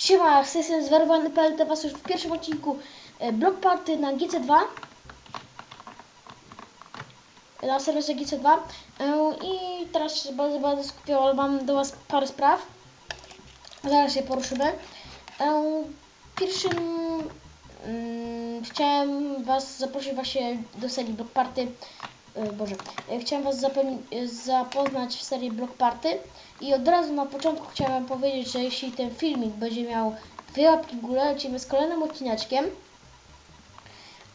Siema, z tej strony zwariowany.pl, to was już w pierwszym odcinku e, Block Party na GC2 na serwerze GC2 E, i teraz się bardzo, bardzo skupię, ale mam do was parę spraw. Zaraz je poruszymy. E, pierwszym mm, chciałem was zaprosić właśnie do serii Block Party Boże, e, chciałem Was e, zapoznać w serii Block Party i od razu na początku chciałem powiedzieć, że jeśli ten filmik będzie miał dwie łapki w górę, lecimy z kolejnym odcineczkiem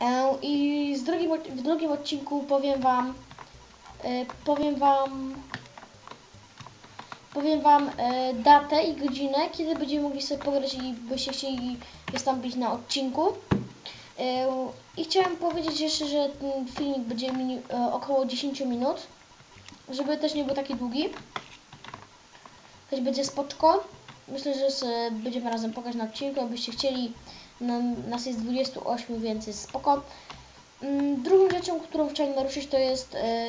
E, i z drugim, w drugim odcinku powiem Wam e, powiem Wam powiem Wam e, datę i godzinę, kiedy będziemy mogli sobie pograć i byście chcieli wystąpić na odcinku. E, I chciałem powiedzieć jeszcze, że ten filmik będzie e, około 10 minut, żeby też nie był taki długi. Choć będzie spoczko. Myślę, że będziemy razem pograć na odcinku, jakbyście chcieli. Nas jest 28, więc jest spoko. Mm, Drugą rzeczą, którą chciałem naruszyć, to jest e,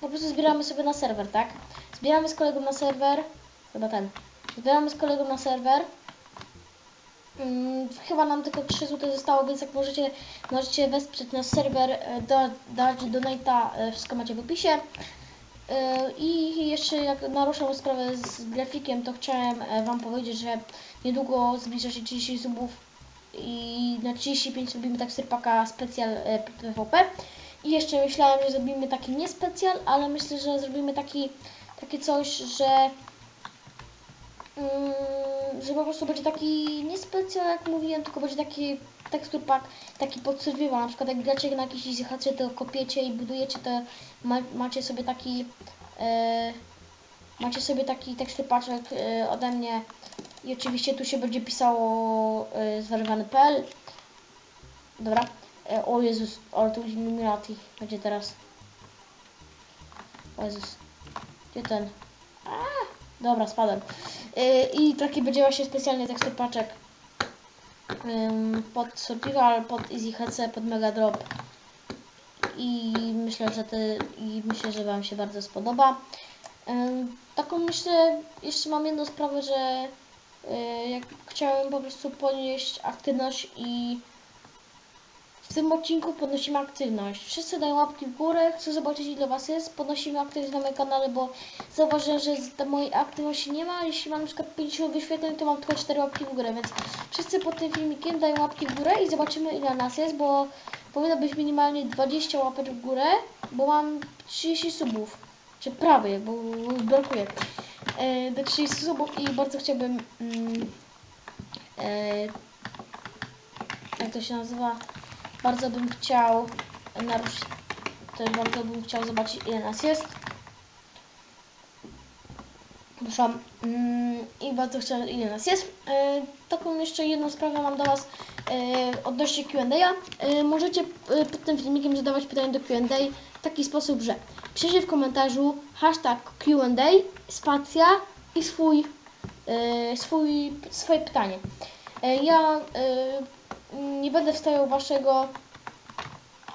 po prostu zbieramy sobie na serwer, tak? Zbieramy z kolegą na serwer, chyba ten. Zbieramy z kolegą na serwer. Mm, chyba nam tylko 3 zł zostało, więc jak możecie, możecie wesprzeć nasz serwer, e, da, dać donate'a, e, wszystko macie w opisie. E, I jeszcze jak naruszam sprawę z grafikiem, to chciałem Wam powiedzieć, że niedługo zbliża się 30 subów i na 35 robimy tak serpaka specjal PvP. I jeszcze myślałem, że zrobimy taki nie specjal, ale myślę, że zrobimy taki, takie coś, że Mm, że po prostu będzie taki nie specjal jak mówiłem, tylko będzie taki tekstur pack, taki pod survival, na przykład jak gracie na jakiejś izolacji, to kopiecie i budujecie, to ma, macie sobie taki e, macie sobie taki tekstur paczek e, ode mnie. I oczywiście tu się będzie pisało e, zwariowany.pl dobra, e, o Jezus, ale tu Illuminati będzie teraz. O Jezus, gdzie ten Dobra, spadłem. Yy, I taki będzie właśnie specjalny tekstur paczek pod Survival, pod Easy HC, pod Mega Drop. I myślę, że te, i myślę, że Wam się bardzo spodoba. Taką myślę, jeszcze mam jedną sprawę, że yy, jak chciałem po prostu podnieść aktywność i tym odcinku podnosimy aktywność. Wszyscy dają łapki w górę, chcę zobaczyć ile Was jest. Podnosimy aktywność na moim kanale, bo zauważyłem, że z mojej aktywności nie ma. Jeśli mam przykład 50 wyświetleń, to mam tylko 4 łapki w górę, więc wszyscy pod tym filmikiem dają łapki w górę i zobaczymy ile nas jest, bo powinno być minimalnie 20 łapek w górę, bo mam 30 subów. Czy prawie, bo brakuje. E, do 30 subów i bardzo chciałbym mm, e, jak to się nazywa? Bardzo bym chciał naruszyć, bardzo bym chciał zobaczyć ile nas jest. Proszę, mm, i bardzo chciałem ile nas jest. E, taką jeszcze jedną sprawę mam do Was e, odnośnie Q&A. E, możecie pod tym filmikiem zadawać pytania do Q&A w taki sposób, że piszecie w komentarzu hashtag Q&A, spacja i swój, swój, swoje pytanie. Ja nie będę wstawiał waszego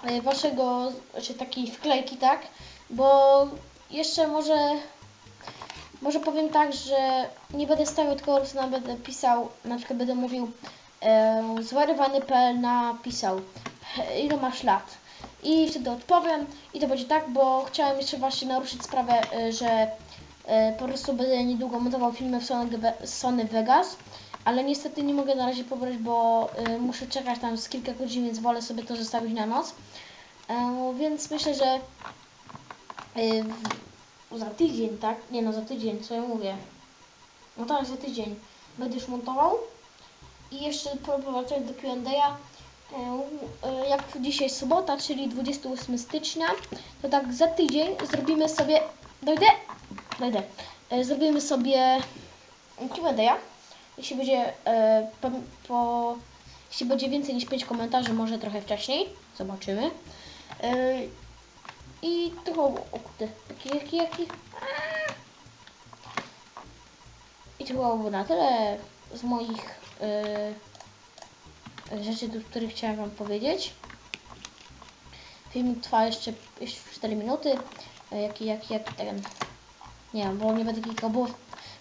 e, waszego, znaczy takiej wklejki, tak? Bo jeszcze może może powiem tak, że nie będę stawiał tylko na będę pisał, na przykład będę mówił e, zwariowany.pl napisał "He, ile masz lat? I wtedy odpowiem. I to będzie tak, bo chciałem jeszcze właśnie naruszyć sprawę, e, że e, po prostu będę niedługo montował filmy w Sony, Sony Vegas, ale niestety nie mogę na razie pobrać, bo e, muszę czekać tam z kilka godzin, więc wolę sobie to zostawić na noc. E, więc myślę, że e, w- za tydzień, tak? Nie no, za tydzień, co ja mówię? No tak, za tydzień będę już montował. I jeszcze powracając do Q&A, e, jak dzisiaj sobota, czyli 28 stycznia, to tak za tydzień zrobimy sobie, dojdę? Dojdę. E, Zrobimy sobie Q&A. Jeśli będzie e, po, po, jeśli będzie więcej niż 5 komentarzy, może trochę wcześniej. Zobaczymy. E, I to o kurde, jaki, jaki, jaki. I to byłoby na tyle z moich e, rzeczy, do których chciałem Wam powiedzieć. Filmik trwa jeszcze, jeszcze 4 minuty. E, Jaki, jaki, jaki ten. Nie bo nie będę bo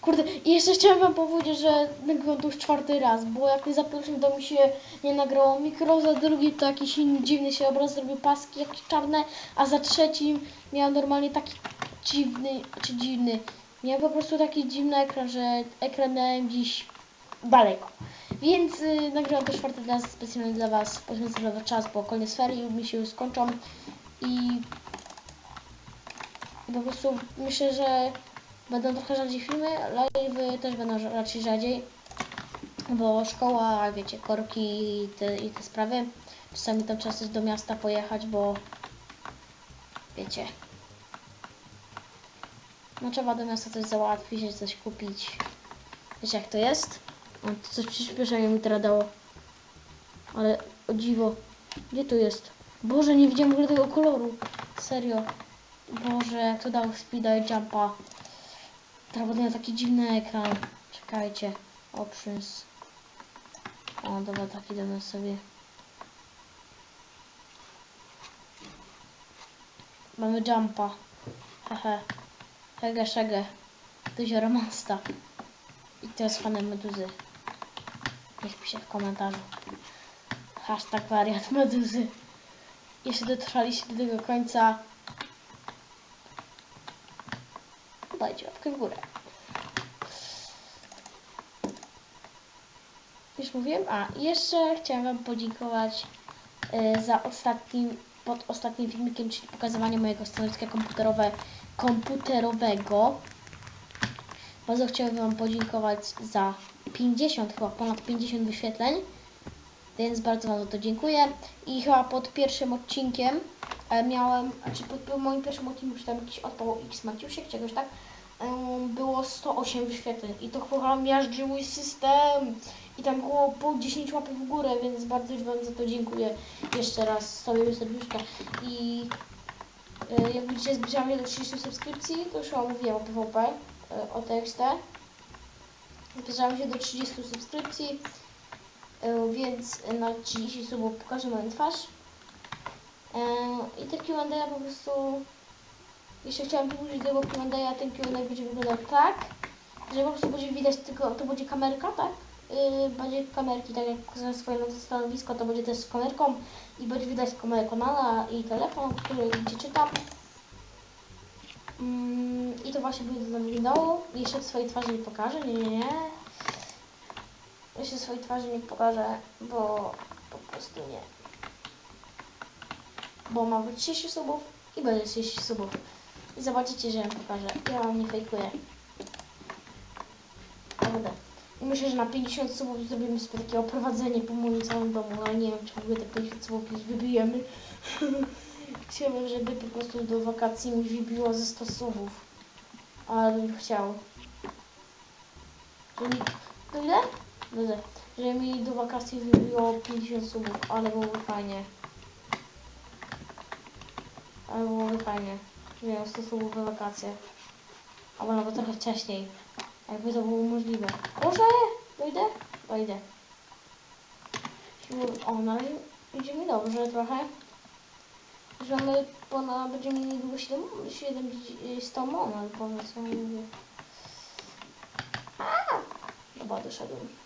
Kurde, i jeszcze chciałem wam powiedzieć, że nagrywam to już czwarty raz, bo jak za pierwszym to mi się nie nagrało. Mikro, za drugim to jakiś inny dziwny się obraz zrobił, paski jakieś czarne, a za trzecim miałem normalnie taki dziwny, czy dziwny, miałem po prostu taki dziwny ekran, że ekran miałem gdzieś daleko. Więc y, nagrywam to czwarty raz specjalnie dla was, poświęcę dla was czas, bo koniec ferii mi się już skończą. I po prostu myślę, że będą trochę rzadziej filmy, live'y też będą raczej rzadziej, bo szkoła, wiecie, korki i te, i te sprawy. Czasami tam trzeba coś do miasta pojechać, bo wiecie, no trzeba do miasta coś załatwić, coś kupić. Wiecie jak to jest? O, to coś przyspieszenia mi teraz dało. Ale o dziwo, gdzie tu jest? Boże, nie widziałem w ogóle tego koloru. Serio. Boże, jak to dał speeda i jumpa. Teraz będę taki dziwny ekran. Czekajcie. Options. O, dobra, taki damy sobie. Mamy jumpa. Hehe. Hege, szege. Duzio Romasta. I to jest fanem meduzy. Niech pisze w komentarzu. Hashtag wariat meduzy. Jeśli dotrwaliście do tego końca, łapkę w górę. Już mówiłem? A, jeszcze chciałam Wam podziękować y, za ostatnim, pod ostatnim filmikiem, czyli pokazywanie mojego stanowiska komputerowe, komputerowego. Bardzo chciałam Wam podziękować za 50, chyba ponad 50 wyświetleń. Więc bardzo Wam za to dziękuję. I chyba pod pierwszym odcinkiem e, miałem, znaczy pod moim pierwszym odcinkiem, czy tam jakiś odpał X Maciusiek, czegoś tak, było 108 wyświetleń. I to chyba miażdżył mój system. I tam było po 10 łapek w górę, więc bardzo Wam za to dziękuję. Jeszcze raz sobie serduszka. I e, jak widzicie, zbliżamy się do 30 subskrypcji, to już Wam mówiłam o PvP, e, o TXT. Zbliżamy się do 30 subskrypcji. E, więc na 30 subów pokażę moją twarz. E, I te Q&A po prostu... Jeszcze chciałam wyłożyć tego Q&A, ten Q&A będzie wyglądał tak, że po prostu będzie widać tylko, to będzie kamerka, tak? Yy, będzie kamerki, tak jak swoje stanowisko, to będzie też z kamerką i będzie widać kamerę kanała i telefon, który gdzie czytam. Mm, I to właśnie będzie to wyglądało. Jeszcze swojej twarzy nie pokażę, nie, nie, nie. Jeszcze swojej twarzy nie pokażę, bo po prostu nie. Bo ma być 30 subów i będzie 30 subów. I zobaczycie, że ja pokażę. Ja wam nie fejkuję. Naprawdę. Myślę, że na 50 subów zrobimy sobie takie oprowadzenie po moim całym domu, ale nie wiem, czy w ogóle te 50 subów kiedyś wybijemy. Chciałbym, żeby po prostu do wakacji mi wybiło ze 100 subów. Ale bym chciał. Że mi... No ile? Dobrze. Że mi do wakacji wybiło 50 subów, ale byłoby fajnie. Ale byłoby fajnie. Że miał 100 subów we wakacje. Albo nawet trochę wcześniej. Jakby to było możliwe. Może dojdę? Dojdę. O, na razie idzie mi dobrze trochę. Że my ponad, będziemy mieli niedługo 7, 7 100 monet, powiedz co mówię. A! Dobra, doszedłem.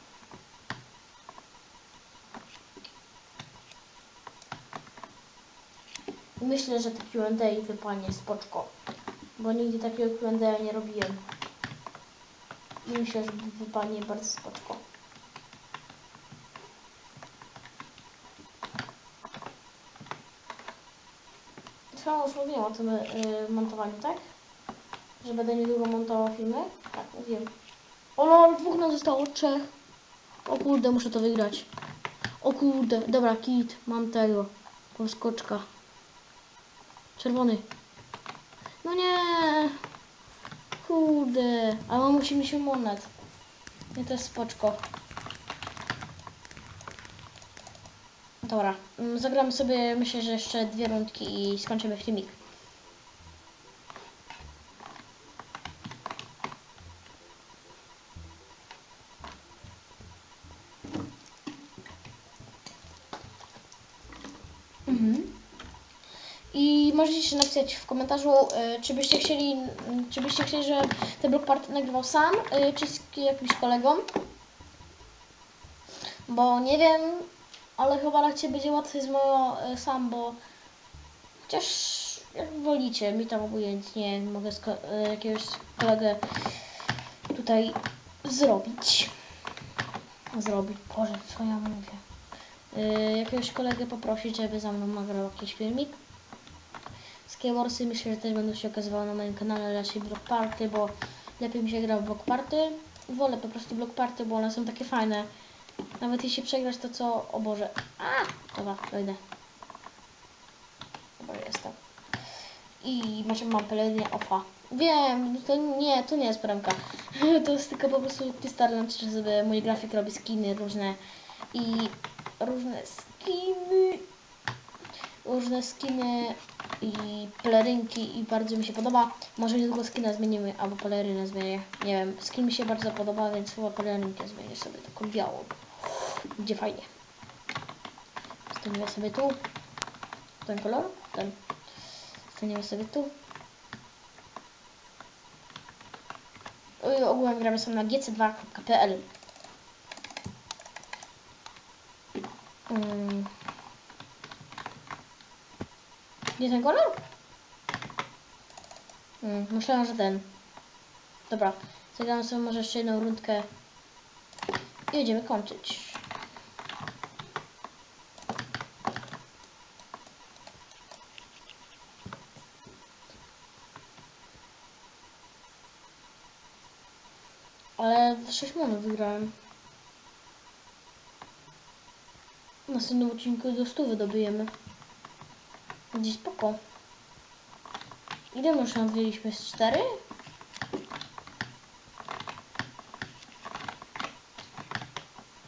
Myślę, że te Q&A wypanie spoczko. Bo nigdy takiego Q&A nie robiłem. I myślę, że wypanie bardzo spoczko. Chyba już mówiłem o tym y, montowaniu, tak? Że będę niedługo montował filmy? Tak, mówiłem. O lol, dwóch nam zostało, trzech. O kurde, muszę to wygrać. O kurde, dobra, kit, mam tego. Poskoczka. Czerwony. No nie. Kurde, ale musimy się monet. Nie, to jest spoczko. Dobra, mm, zagramy sobie myślę, że jeszcze dwie rundki i skończymy filmik. Mhm. I możecie się napisać w komentarzu, y, czy byście chcieli, czy byście chcieli, że ten blog party nagrywał sam, y, czy z jakimś kolegą. Bo nie wiem, ale chyba Ciebie będzie łatwiej z moją y, sam, bo chociaż jak wolicie, mi tam obojętnie, mogę ko- jakiegoś kolegę tutaj zrobić. Zrobić, Boże, co ja mówię. Jakiegoś kolegę poprosić, żeby za mną nagrał jakiś filmik. Skywarsy myślę, że też będą się okazywały na moim kanale raczej Block Party, bo lepiej mi się gra w Block Party. Wolę po prostu Block Party, bo one są takie fajne. Nawet jeśli przegrasz to co... O Boże. A! Dobra, dojdę. Dobra, jestem. I macie mam pelerynę ofa. Wiem, to nie, to nie jest bramka. to jest tylko po prostu się, żeby mój grafik robi skiny różne i różne skiny różne skiny i pelerynki i bardzo mi się podoba. Może niedługo skina zmienimy, albo pelerynę zmienię. Nie wiem, skin mi się bardzo podoba, więc chyba pelerynkę zmienię sobie taką białą. Będzie fajnie. Staniemy sobie tu. Ten kolor? Ten. Staniemy sobie tu. Ogółem gramy sobie na gc2.pl. Mm. Gdzie ten kolor? Mm, myślałam, że ten. Dobra, zagramy sobie może jeszcze jedną rundkę i będziemy kończyć. Ale 6 monów wygrałem. W następnym odcinku do 100 wydobijemy. Gdzieś spoko. Ile już wzięliśmy? Z 4?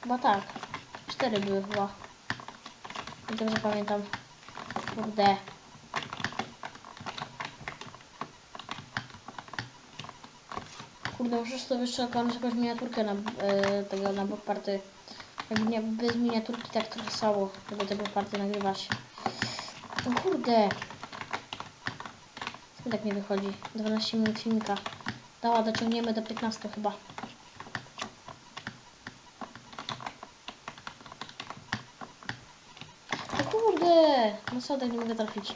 Chyba tak. 4 były chyba. Nie Dobrze pamiętam. Kurde. Kurde, muszę sobie jeszcze jakąś, jakąś miniaturkę na, e, tego na block party. Jakby nie, bez miniaturki tak trochę słabo, żeby tego party nagrywać. No kurde. Co tak nie wychodzi? 12 minut filmika. Dała, dociągniemy do 15 chyba. No kurde. No co, tak nie mogę trafić.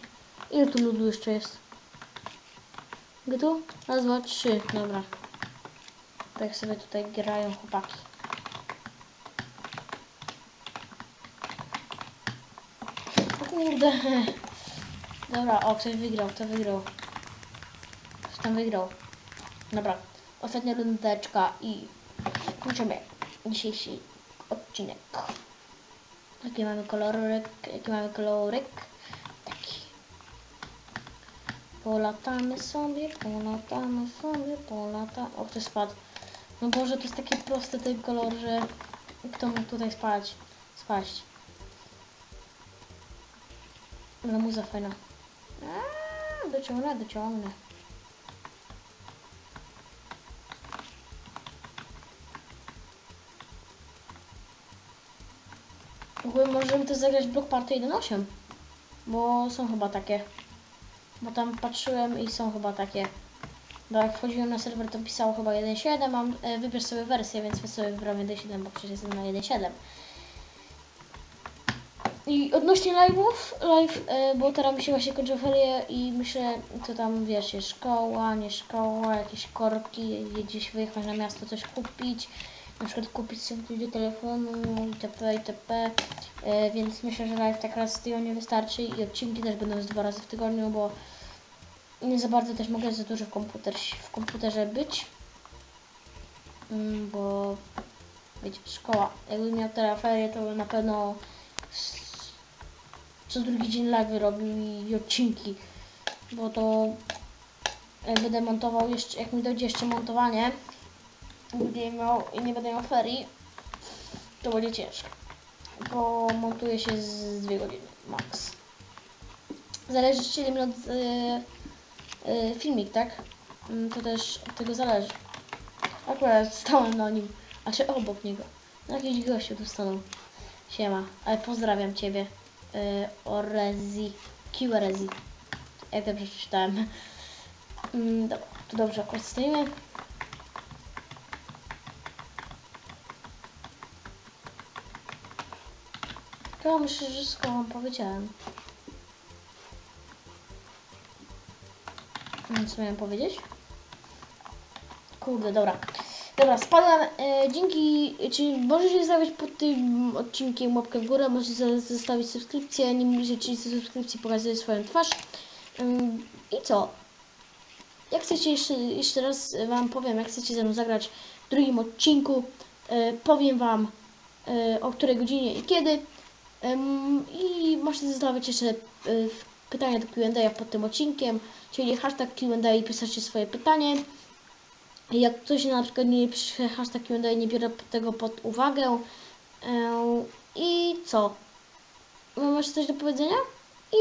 Ile tu ludu jeszcze jest? Gdzie tu? Raz, dwa, trzy. Dobra. Tak sobie tutaj grają chłopaki. O kurde. Dobra, o, ktoś wygrał, kto wygrał. Ktoś tam wygrał. Dobra, ostatnia rundeczka i kończymy dzisiejszy odcinek. Jaki mamy kolorek, jaki mamy kolorek? Taki. Polatamy sobie, polatamy sobie, polatamy... O, ktoś spadł. No Boże, to jest taki prosty ten kolor, że kto mógł tutaj spać? Spaść. Ale muza fajna. Aaa, dociągnę, dociągnę. W ogóle możemy też zagrać Block Party 1.8. Bo są chyba takie. Bo tam patrzyłem i są chyba takie. Bo jak wchodziłem na serwer to pisało chyba 1.7, mam e, wybierz sobie wersję, więc sobie wybrałem 1.7, bo przecież jestem na 1.7. I odnośnie live'ów, live, e, bo teraz mi się właśnie kończą ferie i myślę, to tam wiesz, jest szkoła, nie szkoła, jakieś korki, gdzieś wyjechać na miasto, coś kupić, na przykład kupić sobie do telefonu, itp., itp., e, więc myślę, że live tak raz w tygodniu wystarczy i odcinki też będą z dwa razy w tygodniu, bo nie za bardzo też mogę za dużo w, komputer, w komputerze być, Mm, bo wiecie, szkoła, jakbym miał teraz ferie, to na pewno co drugi dzień live robił i, odcinki, bo to jak będę montował jeszcze, jak mi dojdzie jeszcze montowanie, będę miał i nie będę miał ferii, to będzie ciężko, bo montuję się z dwie godziny max. Zależy czy ile minut y, y, filmik, tak? Mm, To też od tego zależy. Akurat stałem na nim, a czy obok niego. No jakiś gościu tu stanął. Siema, ale pozdrawiam Ciebie. Yy, Orezi, QRezi. jak dobrze przeczytałem. Mm, dobra, to dobrze akurat stoimy. Ja myślę, że wszystko wam powiedziałem. Mm, Co miałem powiedzieć? Kurde, dobra. Dobra, spadam. E, dzięki, czyli możecie zostawić pod tym odcinkiem łapkę w górę, możecie za- zostawić subskrypcję, nie czyli subskrypcji pokazuje swoją twarz. Ym, I co? Jak chcecie jeszcze, jeszcze raz Wam powiem, jak chcecie ze mną zagrać w drugim odcinku, e, powiem Wam e, o której godzinie i kiedy. Ym, I możecie zostawiać jeszcze e, pytania do Q&A pod tym odcinkiem, czyli hashtag Q&A i pisacie swoje pytanie. Jak ktoś na przykład nie hashtag Q&A, nie biorę tego pod uwagę. Ym, I co? Masz coś do powiedzenia?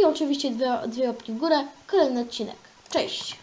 I oczywiście dwie, dwie łapki w górę, kolejny odcinek. Cześć!